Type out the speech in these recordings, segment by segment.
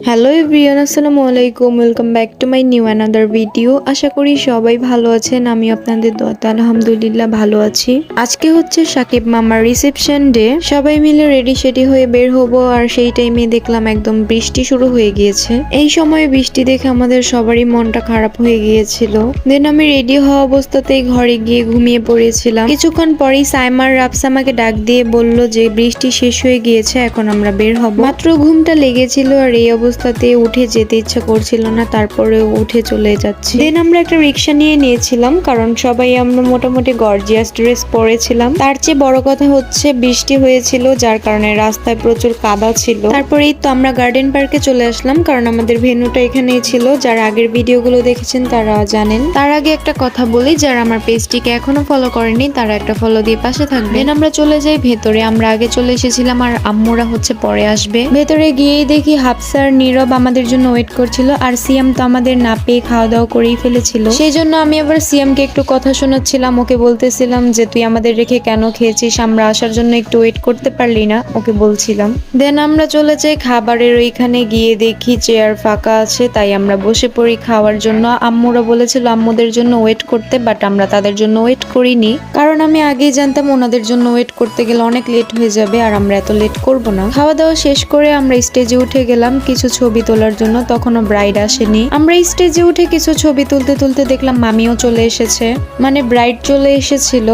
Hello everyone আসসালামু আলাইকুম। Welcome back to my new another video আশা করি সবাই ভালো আছেন, আমি আপনাদের দোয়াতে আলহামদুলিল্লাহ ভালো আছি। আজকে হচ্ছে সাকিব মামার রিসেপশন ডে সবাই মিলে রেডি সেডি হয়ে বের হব। আর সেই টাইমে দেখলাম একদম বৃষ্টি শুরু হয়ে গিয়েছে। এই সময় বৃষ্টি দেখে আমাদের সবারই মনটা খারাপ হয়ে গিয়েছিল। দেন আমি রেডি হওয়া অবস্থাতেই ঘরে গিয়ে ঘুমিয়ে পড়েছিলাম। কিছুক্ষণ পরেই সাইমার রাফসা আমাকে ডাক দিয়ে বলল যে, বৃষ্টি শেষ হয়ে গিয়েছে, এখন আমরা বের হব। মাত্র ঘুমটা লেগেছিল আর এই অবস্থাতে উঠে যেতে ইচ্ছা করছিল না তারপরে উঠে চলে যাচ্ছি। দেন আমরা একটা রিক্সা নিয়ে নিয়েছিলাম, কারণ সবাই আমরা মোটামুটি গর্জিয়াস ড্রেস পরেছিলাম। তার চেয়ে বড় কথা হচ্ছে, বৃষ্টি হয়েছিল, যার কারণে রাস্তায় প্রচুর কাদা ছিল। তারপরেই তো আমরা গার্ডেন পার্কে চলে আসলাম, কারণ আমাদের ভেন্যুটা এখানেই ছিল। যারা আগের ভিডিওগুলো দেখেছেন, তারা জানেন। তার আগে একটা কথা বলি, যারা আমার পেজটিকে এখনও ফলো করেনি, তারা একটা ফলো দিয়ে পাশে থাকবেন। আমরা চলে যাই ভেতরে, আমরা আগে চলে এসেছিলাম, আর আম্মুরা হচ্ছে পরে আসবে। ভেতরে গিয়েই দেখি হাফসার নীরব আমাদের জন্য ওয়েট করছিল আর সিয়াম তো আমাদের না পেয়ে খাওয়া দাওয়া করেই ফেলেছিল। সেই জন্য আমি আবার সিয়ামকে একটু কথা শোনাচ্ছিলাম, ওকে বলতেছিলাম যে, তুই আমাদের রেখে কেন খেয়েছিস? আমরা আসার জন্য একটু ওয়েট করতে পারলি না, ওকে বলছিলাম। দেন আমরা চলে যাই খাবারের ওইখানে, গিয়ে দেখি চেয়ার ফাঁকা আছে, তাই আমরা বসে পড়ি খাওয়ার জন্য। আম্মুরা বলেছিল আম্মুদের জন্য ওয়েট করতে বাট আমরা তাদের জন্য ওয়েট করিনি। কারণ আমি আগেই জানতাম ওনাদের জন্য ওয়েট করতে গেলে অনেক লেট হয়ে যাবে, আর আমরা এত লেট করব না। খাওয়া দাওয়া শেষ করে আমরা স্টেজে উঠে গেলাম কিছু ছবি তোলার জন্য তখনও ব্রাইড আসেনি। আমরা স্টেজে উঠে কিছু ছবি তুলতে তুলতে দেখলাম মামিও চলে এসেছে। মানে ব্রাইড চলে এসেছিল।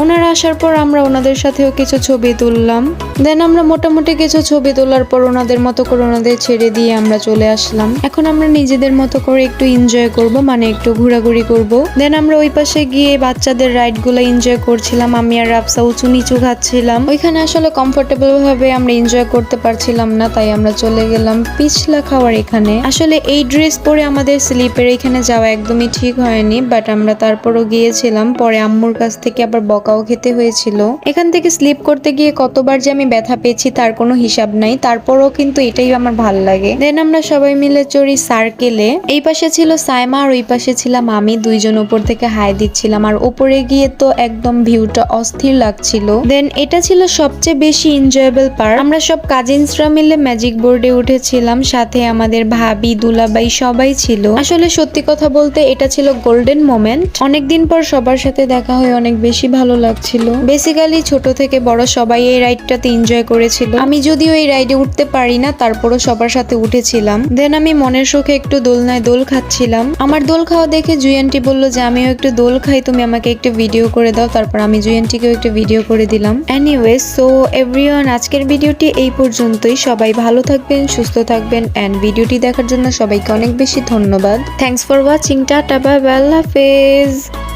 ওনারা আসার পর আমরা ওনাদের সাথেও কিছু ছবি তুললাম। দেন আমরা মোটামুটি কিছু ছবি তোলার পর ওনাদের মতো করে ওনাদের ছেড়ে দিয়ে আমরা চলে আসলাম। এখন আমরা নিজেদের মতো করে একটু এনজয় করব মানে একটু ঘোরাঘুরি করব। দেন আমরা ওই পাশে গিয়ে বাচ্চাদের রাইডগুলো এনজয় করছিলাম। আমি আর রাফসা উঁচু নিচু খাচ্ছিলাম ওইখানে আসলে কমফোর্টেবল ভাবে আমরা এনজয় করতে পারছিলাম না, তাই আমরা চলে গেলাম পিছলা খাওয়ার এখানে। আসলে এই ড্রেস পরে আমাদের স্লিপের এখানে যাওয়া একদমই ঠিক হয়নি বাট আমরা তারপরও গিয়েছিলাম। পরে আম্মুর কাছ থেকে আবার বকাও খেতে হয়েছিল। এখান থেকে স্লিপ করতে গিয়ে কতবার যে আমি ব্যথা পেয়েছি তার কোনো হিসাব নাই। তারপরও কিন্তু এটাই আমার ভালো লাগে। দেন আমরা সবাই মিলে চড়ি সার্কেলে এই পাশে ছিল সাইমা আর ওই পাশে ছিলাম আমি দুইজন উপর থেকে হাই দিচ্ছিলাম। আর উপরে গিয়ে তো একদম ভিউটা অস্থির লাগছিল। দেন এটা ছিল সবচেয়ে বেশি এনজয়েবল পার্ট আমরা সব কাজিনসরা মিলে ম্যাজিক বোর্ডে উঠেছিলাম। সাথে আমাদের ভাবি দুলাবাই সবাই ছিল। আসলে সত্যি কথা বলতে এটা ছিল গোল্ডেন মোমেন্ট অনেকদিন পর সবার সাথে দেখা হয়ে অনেক বেশি ভালো লাগছিল। বেসিক্যালি ছোট থেকে বড় সবাই এই রাইডটাতে এনজয় করেছিল। আমি যদিও এই রাইডে উঠতে পারি না, তারপরও সবার সাথে উঠেছিলাম। দেন আমি মনের সুখে একটু দোলনায় দোল খাচ্ছিলাম। আমার দোল খাওয়া দেখে জুয়ান্টি বলল যে, আমিও একটু দোল খাই, তুমি আমাকে একটু ভিডিও করে দাও। তারপর আমি জুয়ান্টিকেও একটু ভিডিও করে দিলাম। এনিওয়েজ সো এভরিওয়ান আজকের ভিডিওটি এই পর্যন্তই। সবাই ভালো থাকবেন, সুস্থ থাকবেন অ্যান্ড ভিডিওটি দেখার জন্য সবাইকে অনেক বেশি ধন্যবাদ। Thanks for watching tata bye আল্লাহ হাফেজ।